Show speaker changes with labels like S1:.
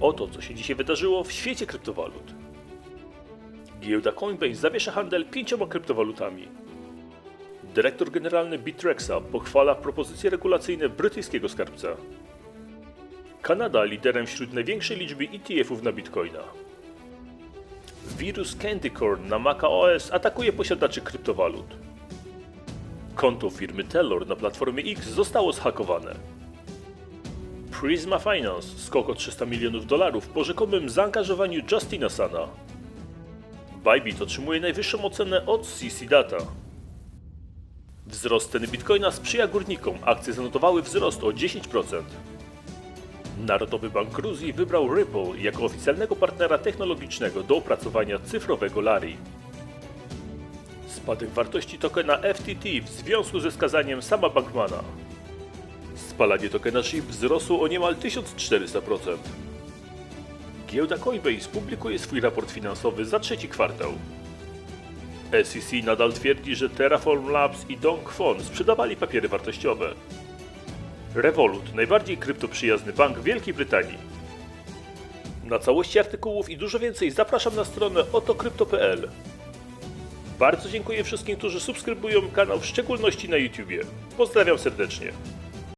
S1: Oto, co się dzisiaj wydarzyło w świecie kryptowalut. Giełda Coinbase zawiesza handel pięcioma kryptowalutami. Dyrektor generalny Bitrexa pochwala propozycje regulacyjne brytyjskiego skarbca. Kanada liderem wśród największej liczby ETF-ów na Bitcoina. Wirus Candy Corn na Maca OS atakuje posiadaczy kryptowalut. Konto firmy Tellor na platformie X zostało zhakowane. Prisma Finance skok o 300 milionów dolarów po rzekomym zaangażowaniu Justina Sana. Bybit otrzymuje najwyższą ocenę od CC Data. Wzrost ceny bitcoina sprzyja górnikom, akcje zanotowały wzrost o 10%. Narodowy Bank Gruzji wybrał Ripple jako oficjalnego partnera technologicznego do opracowania cyfrowego Lari. Spadek wartości tokena FTT w związku ze skazaniem sama Bankmana. Spalanie tokena SHIB wzrosło o niemal 1400%. Giełda Coinbase publikuje swój raport finansowy za trzeci kwartał. SEC nadal twierdzi, że Terraform Labs i Dongfon sprzedawali papiery wartościowe. Revolut, najbardziej kryptoprzyjazny bank Wielkiej Brytanii. Na całości artykułów i dużo więcej zapraszam na stronę otokrypto.pl. Bardzo dziękuję wszystkim, którzy subskrybują kanał, w szczególności na YouTubie. Pozdrawiam serdecznie.